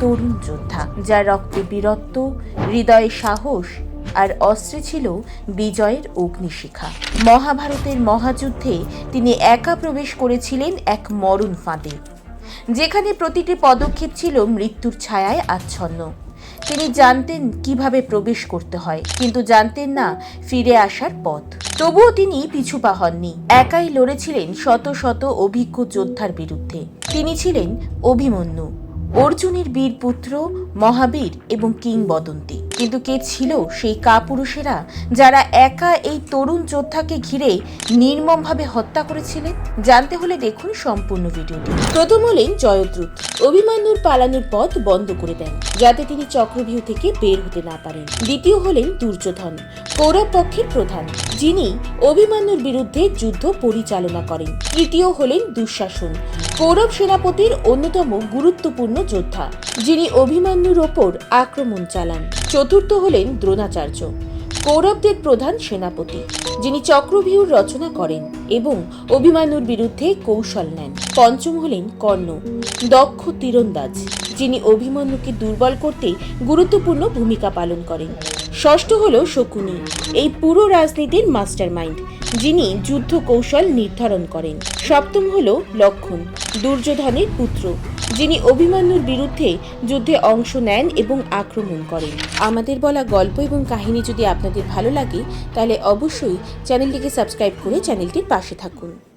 তরুণ যোদ্ধা, যার রক্তে বীরত্ব, হৃদয়ে সাহস আর অস্ত্রে ছিল বিজয়ের অগ্নিশিখা। মহাভারতের মহাযুদ্ধে তিনি একা প্রবেশ করেছিলেন এক মরণ ফাঁদে, যেখানে প্রতিটি পদক্ষেপ ছিল মৃত্যুর ছায়ায় আচ্ছন্ন। তিনি জানতেন কীভাবে প্রবেশ করতে হয়, কিন্তু জানতেন না ফিরে আসার পথ। তবুও তিনি পিছু পা হননি, একাই লড়েছিলেন শত শত অভিজ্ঞ যোদ্ধার বিরুদ্ধে। তিনি ছিলেন অভিমন্যু। অর্জুনের বীর পুত্র মহাবীর এবং কিংবদন্তি। কিন্তু কে ছিল সেই কাপুরুষেরা যারা একা এই তরুণ যোদ্ধাকে ঘিরে নির্মমভাবে হত্যা করেছিলেন? জানতে হলে দেখুন সম্পূর্ণ ভিডিওটি। প্রথম হলেন জয়দ্রুত অভিমান্যুর পালানোর পথ বন্ধ করে দেন, যাতে তিনি চক্রভিউ থেকে বের হতে না পারেন। দ্বিতীয় হলেন দুর্যোধন কৌরব পক্ষের প্রধান। যিনি অভিমান্যুর বিরুদ্ধে যুদ্ধ পরিচালনা করেন। তৃতীয় হলেন দুঃশাসন। কৌরব সেনাপতির অন্যতম গুরুত্বপূর্ণ যোদ্ধা, যিনি অভিমান্যুর ওপর আক্রমণ চালান। চতুর্থ হলেন দ্রোণাচার্য, কৌরবদের প্রধান সেনাপতি, যিনি চক্রভিউর রচনা করেন এবং অভিমানুর বিরুদ্ধে কৌশল নেন। পঞ্চম হলেন কর্ণ, দক্ষ তীরন্দাজ, যিনি অভিমন্যুকে দুর্বল করতে গুরুত্বপূর্ণ ভূমিকা পালন করেন। ষষ্ঠ হল শকুনি, এই পুরো রাজনীতির মাস্টারমাইন্ড যিনি যুদ্ধ কৌশল নির্ধারণ করেন। সপ্তম হল লক্ষণ, দুর্যোধনের পুত্র, যিনি অভিমন্যুর বিরুদ্ধে যুদ্ধে অংশ নেন এবং আক্রমণ করেন। আমাদের বলা গল্প এবং কাহিনী যদি আপনাদের ভালো লাগে, তাহলে অবশ্যই চ্যানেলটিকে সাবস্ক্রাইব করে চ্যানেলটির পাশে থাকুন।